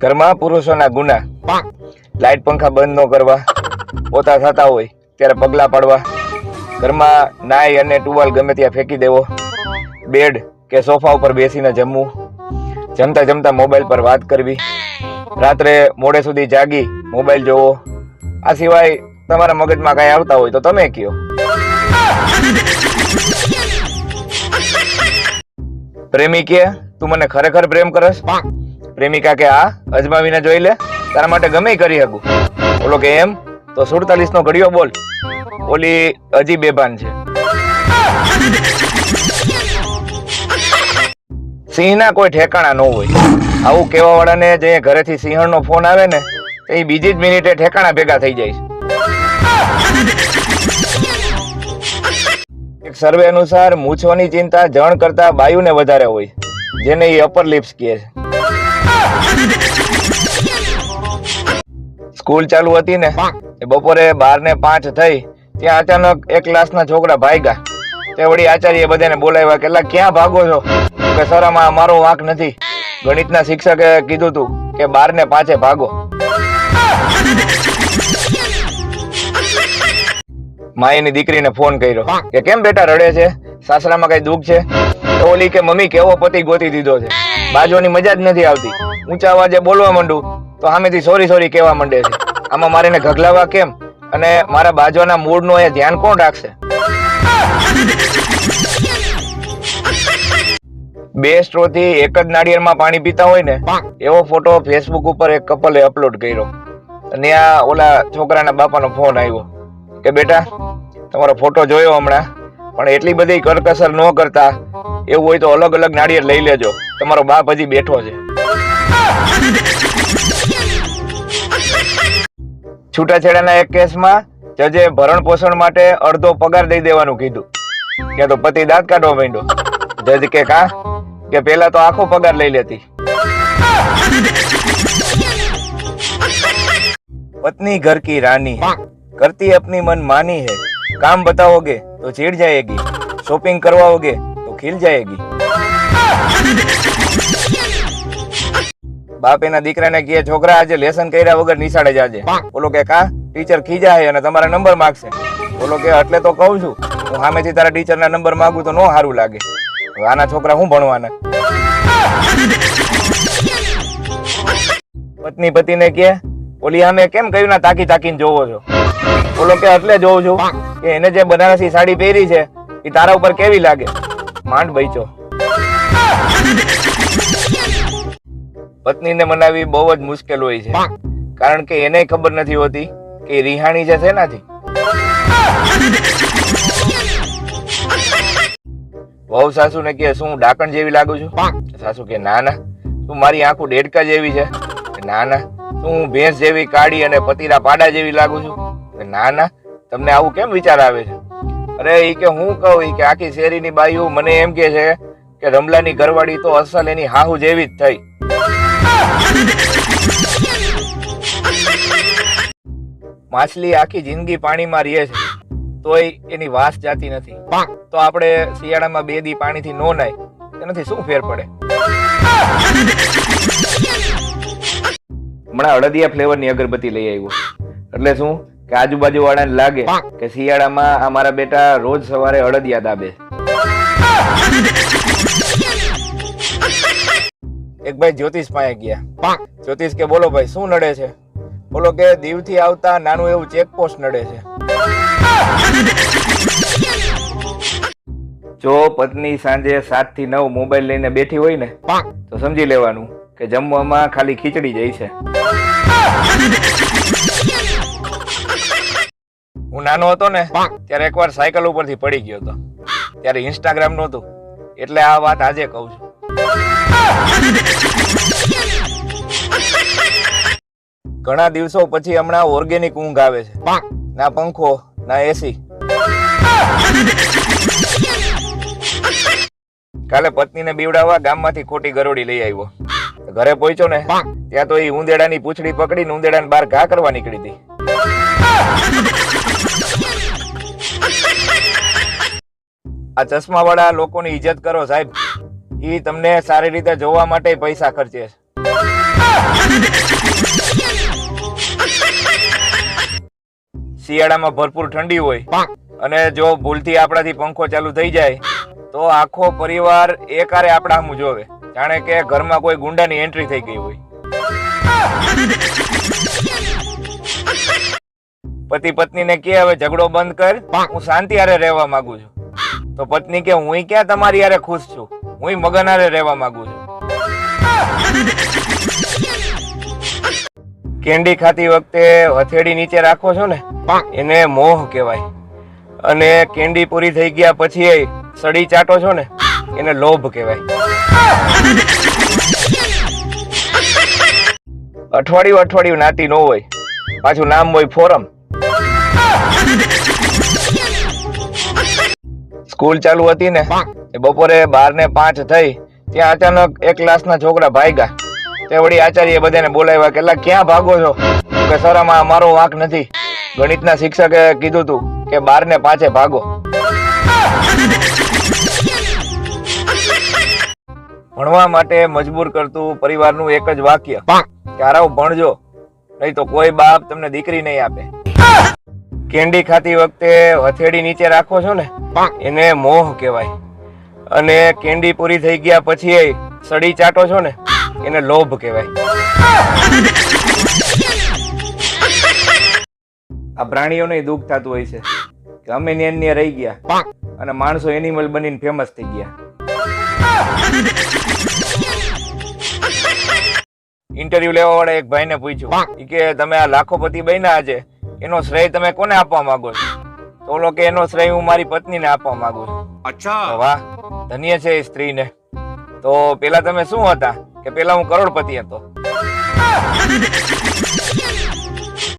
ઘરમાં પુરુષોના ગુના. લાઈટ પંખા બંધ ન કરવા. પોતા થતા હોય ત્યારે પગલાં પાડવા. ઘરમાં નાય અને ટુવાલ ગમે ત્યાં ફેંકી દેવો. બેડ કે સોફા ઉપર બેસીને જમવું. જમતા જમતા મોબાઈલ પર વાત કરવી. રાત્રે મોડે સુધી જાગી મોબાઈલ જોવો. આ સિવાય તમારા મગજમાં કાંઈ આવતા હોય તો તમે કયો. પ્રેમી કે તું મને ખરેખર પ્રેમ કરસ? પ્રેમિકા કે આ અજમાવીને જોઈ લે. તારા માટે ગમે કરી શકું. ઓલો કે એમ, તો સુડતાલીસ નો ઘડિયો બોલ. ઓલી હજી બેભાન છે. સિંહના કોઈ ઠેકાણા ન હોય. આવું કહેવા વાળાને જે ઘરેથી સિંહણનો ફોન આવે ને એ બીજી જ મિનિટે ઠેકાણા ભેગા થઈ જાય છે. એક સર્વે અનુસાર મૂછોની ચિંતા જણ કરતા બાયુને વધારે હોય, જેને એ અપર લિપ્સ કહે છે. સ્કૂલ ચાલુ હતી ને, એ બપોરે બાર ને પાંચ થઈ, ત્યાં અચાનક એક ક્લાસના છોકરા ભાગ્યા. તે વળી આચાર્ય બધાને બોલાવ્યા કેટલા ક્યાં ભાગો છો? કે, સર, આમાં મારો વાંક નથી. ગણિતના શિક્ષકે કીધું તું કે બાર ને પાંચે ભાગો. માયની દીકરીને ફોન કર્યો કે, કેમ બેટા રડે છે? સાસરામાં કઈ દુઃખ છે? ઓલી કે, મમ્મી, કેવો પતિ ગોતી દીધો છે? બાજુની મજા જ નથી આવતી. ઊંચા અવાજે બોલવા માંડું, તો સામેથી સોરી સોરી કહેવા માંડે છે. આમાં મારે એને ઘગલાવા કેમ? અને મારા બાજુના મૂળનું એ ધ્યાન કોણ રાખશે? બે સ્ટ્રોથી એક જ નાળિયેરમાં પાણી પીતા હોય ને, એવો ફોટો ફેસબુક ઉપર એક કપલે અપલોડ કર્યો. અને આ ઓલા છોકરાના બાપાનો ફોન આવ્યો. કે બેટા, તમારો ફોટો જોયો હમણાં, પણ એટલી બધી કરકસર ન કરતા, એવું હોય તો અલગ અલગ નાળિયેર લઈ લેજો. તમારો બાપ હજી બેઠો છે. છૂટાછેડાના એક કેસમાં જજે ભરણ પોષણ માટે અડધો પગાર દઈ દેવાનું કીધું. કે તો પતિ દાંત કાઢવા માંડ્યો. જજ કે, કા? કે પેલા તો આખો પગાર લઈ લેતી. પત્ની ઘર કી રાની કરતી અપની મન માની હે. કામ બતાઓગે તો ચીડ જાયેગી. શોપિંગ કરવાઓગે તો ખીલ જાયેગી. બાપ એના દીકરાને કહે છોકરા આજે લેસન કર્યા વગર નિશાળે જાજે. બોલો કે કા? ટીચર ખીજાય અને તમારા નંબર માગશે. બોલો કે એટલે તો કહું છું હું સામેથી તારા ટીચરના નંબર માંગુ તો નો સારું લાગે. આના છોકરા હું ભણવાના? પત્ની પતિને કે ઓલી અમે કેમ કહ્યું ના તાકી તાકીને જોવો છો? બોલો કે એટલે જોઉં છું કે એને જે બનારસી સાડી પહેરી છે એ તારા ઉપર કેવી લાગે? માંડ બઈચો પત્નીને મનાવી બહુ જ મુશ્કેલ હોય છે. કારણ કે એને ખબર નથી હોતી કે રિહાણી છે શેનાથી? વહુ સાસુને કે શું ડાકણ જેવી લાગુ છું? સાસુ કે ના ના. તું મારી આંખો ડેડકા જેવી છે. ના ના. શું ભેંસ જેવી કાળી અને પતિરા પાડા જેવી લાગુ છું? ના ના. તમને આવું કેમ વિચાર આવે છે? અરે એ કે હું કહું કે આખી શેરીની બાઈઓ મને એમ કે છે કે રમલાની ઘરવાળી તો અસલ એની હાહુ જેવી જ થઈ. માછલી આખી જિંદગી પાણીમાં રહે છે. તોય એની વાસ જાતી નથી. તો આપણે શિયાળામાં બે દી પાણીથી નો નાય. તેનાથી શું ફેર પડે? હમણાં અડદિયા ફ્લેવરની અગરબત્તી લઈ આવ્યો. એટલે શું? કે આજુબાજુ વાળાને લાગે કે શિયાળામાં આ મારા બેટા રોજ સવારે અડદિયા દાબે. એક ભાઈ જ્યોતિષ પાસે ગયા. જ્યોતિષ કે બોલો ભાઈ શું નડે છે? બોલો કે દીવથી આવતા નાનું એવું ચેકપોસ્ટ નડે છે. જો પત્ની સાંજે સાતથી નવ મોબાઈલ લઈને બેઠી હોય ને તો સમજી લેવાનું કે જમવામાં ખાલી ખીચડી જાય છે. હું નાનો હતો ને ત્યારે એકવાર સાયકલ ઉપરથી પડી ગયો હતો. ત્યારે ઇન્સ્ટાગ્રામ નહોતું. એટલે આ વાત આજે કહું છું. ઘણા દિવસો પછી હમણાં ઓર્ગેનિક ઊંઘ આવે છે. ના પંખો ના એસી કાલે પત્નીને બીવડાવવા ગામમાંથી ખોટી ગરોડી લઈ આવ્યો. ઘરે પહોંચ્યો ને ત્યાં તો એ ઉંદેડાની પૂંછડી પકડીને ઉંદેડાને બહાર ઘા કરવા નીકળી હતી. આ ચશ્માવાળા લોકોની ઇજ્જત કરો સાહેબ. એ તમને સારી રીતે જોવા માટે પૈસા ખર્ચે છે. શિયાળામાં ભરપૂર ઠંડી હોય અને જો ભૂલથી આપણાથી પંખો ચાલુ થઈ જાય તો આખો પરિવાર એકારે આપણા સામું જોવે. જાણે કે ઘરમાં કોઈ ગુંડાની એન્ટ્રી થઈ ગઈ હોય. પતિ પત્નીને કે હવે ઝઘડો બંધ કર. હું શાંતિ હારે રહેવા માંગુ છું. તો પત્ની કે હું ક્યાં તમારી હારે ખુશ છું? હું મગન હારે રહેવા માંગુ છું. કેન્ડી ખાતી વખતે હથેળી નીચે રાખો છો ને એને મોહ કહેવાય. અને કેન્ડી પૂરી થઈ ગયા પછી એ સડી ચાટો છો ને એને લોભ કહેવાય. અઠવાડિયું અઠવાડિયું નાતી ન હોય પાછું નામ હોય ફોરમ. સ્કૂલ ચાલુ હતી ને બપોરે બાર ને પાંચ થઈ ત્યાં અચાનક એક ક્લાસના છોકરા ભાગ્યા. તે વળી આચાર્ય બધાને બોલાવ્યા કે ક્યાં ભાગો છો? કે, સર, આમાં અમારો વાંક નથી. ગણિતના શિક્ષકે કીધું તું કે બાર ને પાંચે ભાગો. ભણવા માટે મજબૂર કરતું પરિવારનું એક જ વાક્ય, કે ભણજો, નહીં તો કોઈ બાપ તમને દીકરી નહીં આપે. કેન્ડી ખાતી વખતે હથેળી નીચે રાખો છો ને, એને મોહ કહેવાય. અને કેન્ડી પૂરી થઈ ગયા પછી સડી ચાટો છો ને એને લોભ કહેવાય. આ પ્રાણીઓને દુઃખ થતું હોય છે કે અમે નેન્ય રહી ગયા અને માણસો એનિમલ બનીને ફેમસ થઈ ગયા. ઇન્ટરવ્યુ લેવા વાળા એક ભાઈને પૂછ્યું કે તમે આ લાખોપતિ બન્યા આજે? એનો શ્રેય તમે કોને આપવા માંગો છો? તો ઓલો કે એનો શ્રેય હું મારી પત્નીને આપવા માંગુ છું. અચ્છા. વાહ ધન્ય છે એ સ્ત્રીને. તો પેલા તમે શું હતા? કે પેલા હું કરોડપતિ હતો.